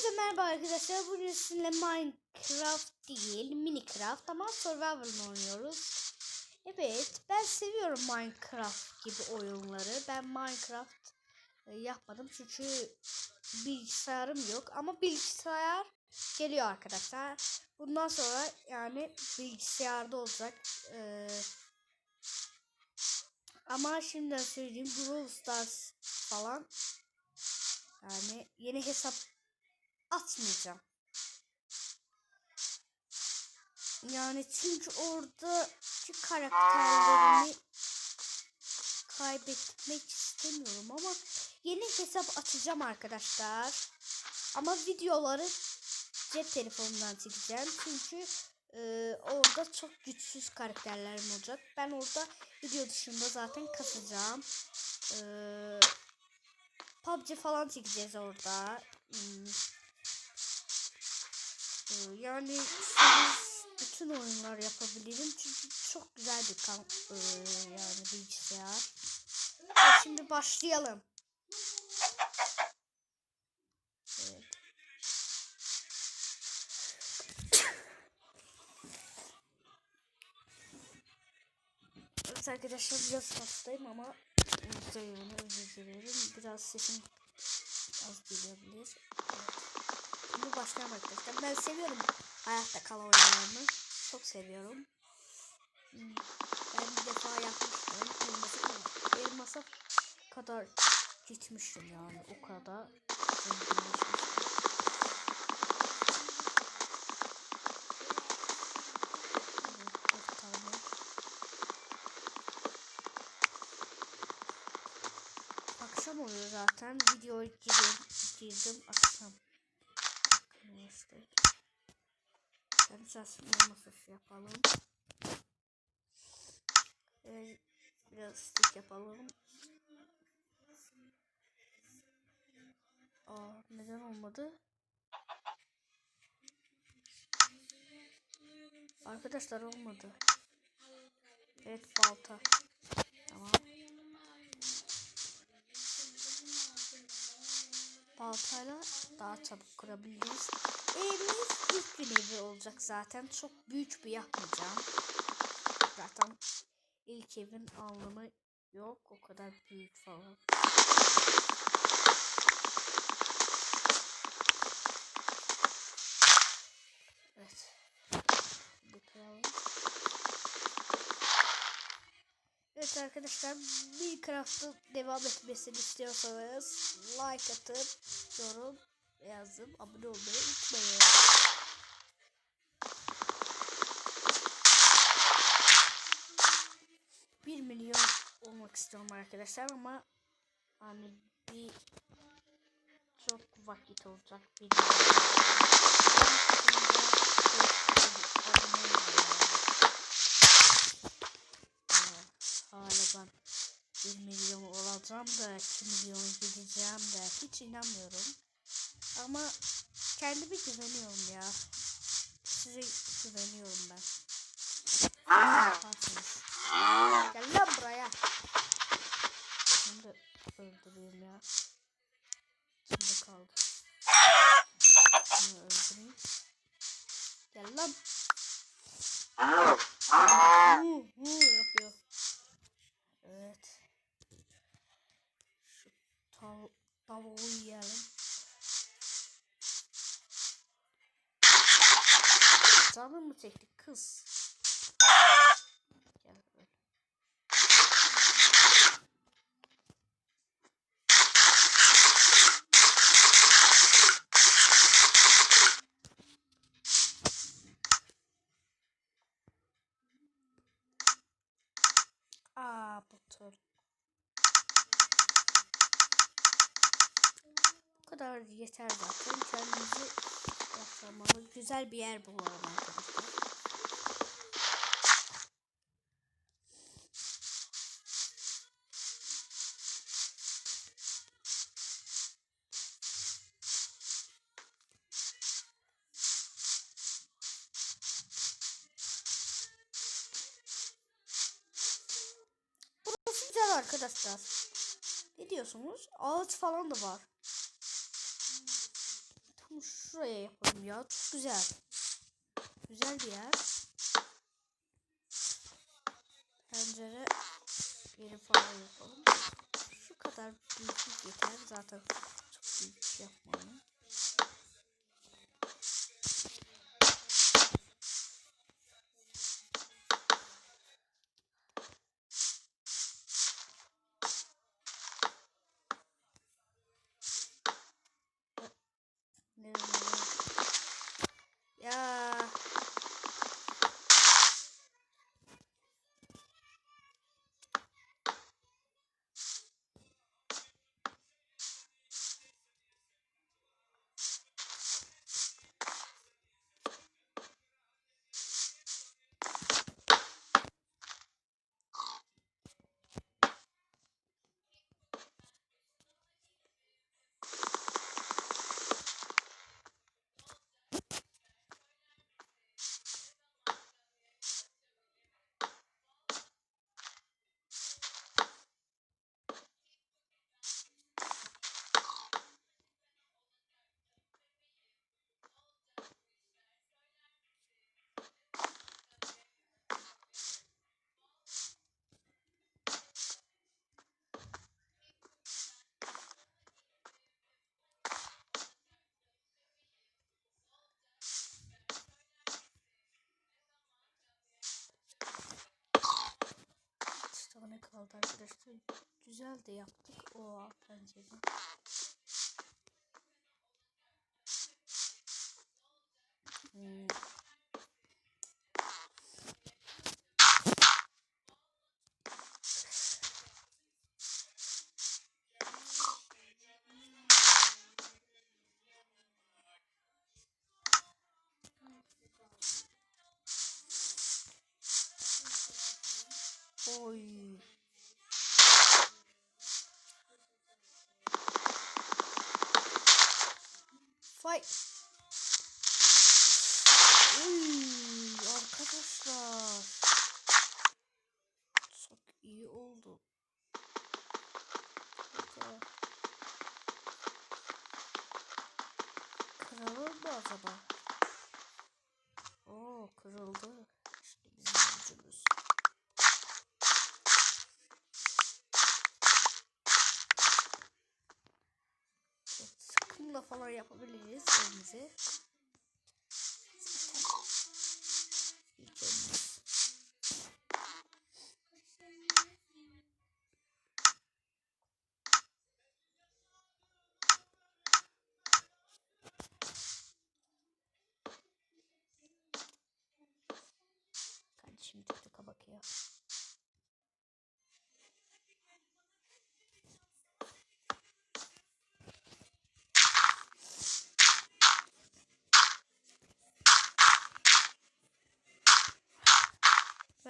Hepinize merhaba arkadaşlar. Bugün sizinle Minecraft değil, Minecraft ama Survival oynuyoruz. Evet, ben seviyorum Minecraft gibi oyunları. Ben Minecraft e, yapmadım çünkü bilgisayarım yok ama bilgisayar geliyor arkadaşlar. Bundan sonra yani bilgisayarda olacak. Ee, ama şimdiden söyleyeyim Brawl Stars falan yani yeni hesap atmayacağım. Yani çünkü oradaki karakterlerimi kaybetmek istemiyorum ama yeni hesap açacağım arkadaşlar. Ama videoları cep telefonundan çekeceğim çünkü e, orada çok güçsüz karakterlerim olacak. Ben orada video dışında zaten kasacağım. Eee PUBG falan çekeceğiz orada. Hmm. Ee, Yani bütün oyunlar yapabilirim çünkü çok güzel bir kan ee, yani bilgisayar. Şimdi başlayalım. Evet. Arkadaşlar biraz hastayım ama Üzülüyorum, özür dilerim. Biraz sesim az gelebilir. Evet. Şimdi başlayalım arkadaşlar. Ben seviyorum hayatta kal oyunlarını. Çok seviyorum. Ben bir defa yapmıştım. Kadar, elmasa kadar gitmiştim yani. O kadar. Akşam oluyor zaten. Video girdim, girdim akşam. Arkadaşlar. Saçma masası yapalım. Evet, biraz stick yapalım. Aa, neden olmadı? Arkadaşlar olmadı. Evet balta. Tamam. baltayla daha çabuk kurabiliriz. Evimiz ilk gün evi olacak zaten. Çok büyük bir yapmayacağım. Zaten ilk evin anlamı yok. O kadar büyük falan. Evet. Kıralım. Evet arkadaşlar Minecraft'ın devam etmesini istiyorsanız like atıp yorum yazıp abone olmayı unutmayın. Bir milyon olmak istiyorum arkadaşlar ama hani bir çok vakit olacak bir. Hala ben 1 milyon olacağım da 2 milyon gideceğim de hiç inanmıyorum. Ama kendime güveniyorum ya. Size güveniyorum ben. Gel lan buraya. Şimdi öldüreyim ya. Şimdi kaldı. Şunu öldüreyim. Gel lan. Kız? Aa. Bu kadar yeter zaten. Kendimizi yaşamalı güzel bir yer bulalım arkadaşlar. Güzel arkadaşlar. Ne diyorsunuz? Ağaç falan da var. Tam şuraya yapalım ya. Çok güzel. Güzel bir yer. Pencere yeri falan yapalım. Şu kadar büyüklük yeter. Zaten çok büyük şey yapmayalım. Arkadaşlar. Güzel de yaptık. O pencere. Hmm. Fight. Uy, arkadaşlar. Çok iyi oldu. Kırılır mı acaba? Kumla falan yapabiliriz evimizi.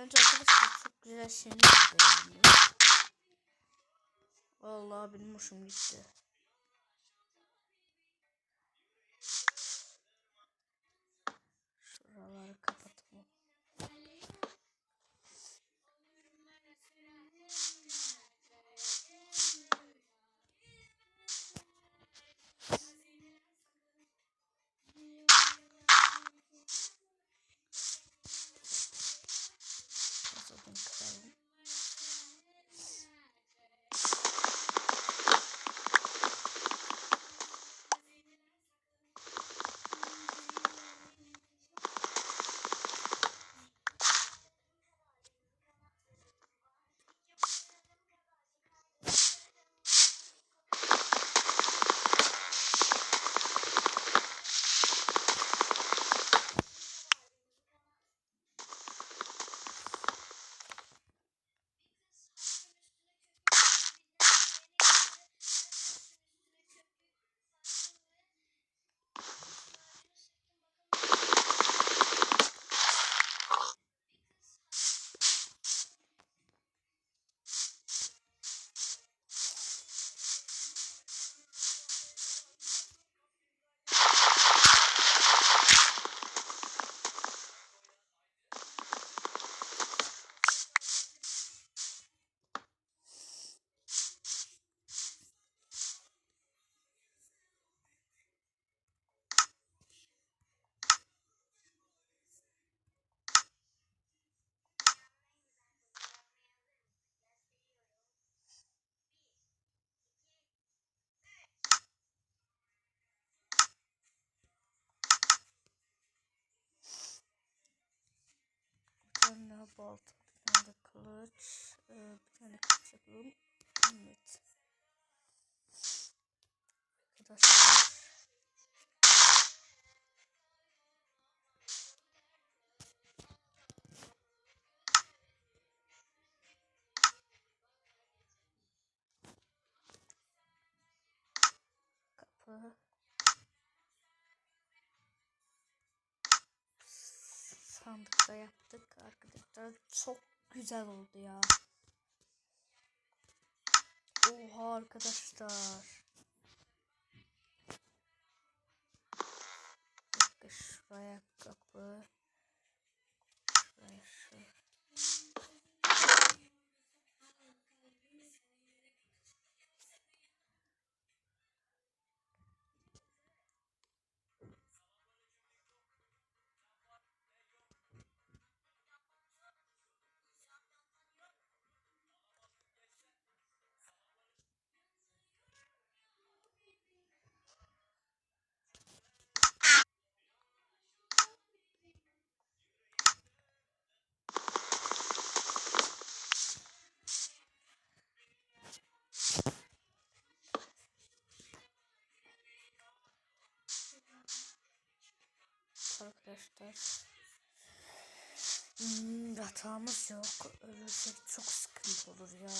Bence arkadaşlar çok güzel şeyler yapıyor. Vallahi benim hoşum gitti. Balta, bir tane de kılıç, e, bir tane kılıç yapalım. Evet. Arkadaşlar. Sandıkta yaptık arkadaşlar. Çok güzel oldu ya. Oha arkadaşlar. Şuraya kapı. Arkadaşlar. Hmm, yatağımız yok. Ölürsek çok sıkıntı olur ya.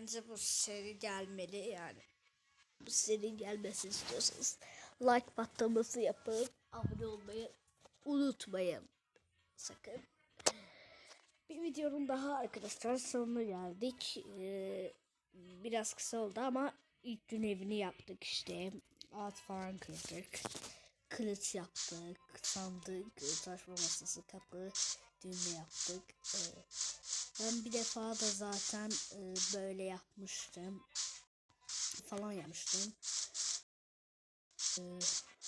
Bence bu seri gelmeli yani. Bu seri gelmesini istiyorsanız like patlaması yapın. Abone olmayı unutmayın. Sakın. Bir videonun daha arkadaşlar sonuna geldik. Ee, biraz kısa oldu ama ilk gün evini yaptık işte. Ağaç falan kırdık. Kılıç yaptık. Sandık, taşma masası, kapı, düğme yaptık. Ee, ben bir defa da zaten e, böyle yapmıştım. Falan yapmıştım. Ee,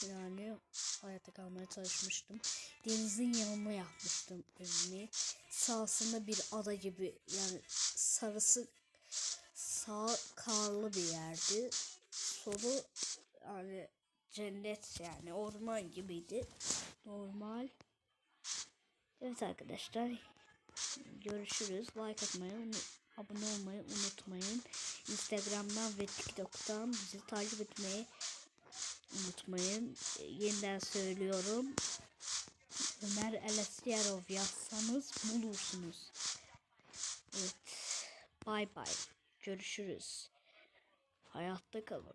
yani hayatta kalmaya çalışmıştım. Denizin yanına yapmıştım evimi. Sağsında bir ada gibi yani sarısı sağ karlı bir yerdi. Solu yani cennet yani orman gibiydi. Normal. Evet arkadaşlar. Görüşürüz. Like atmayı, abone olmayı unutmayın. Instagram'dan ve TikTok'tan bizi takip etmeyi unutmayın. E, Yeniden söylüyorum. Ömer Elesiyarov yazsanız bulursunuz. Evet. Bay bay. Görüşürüz. Hayatta kalın.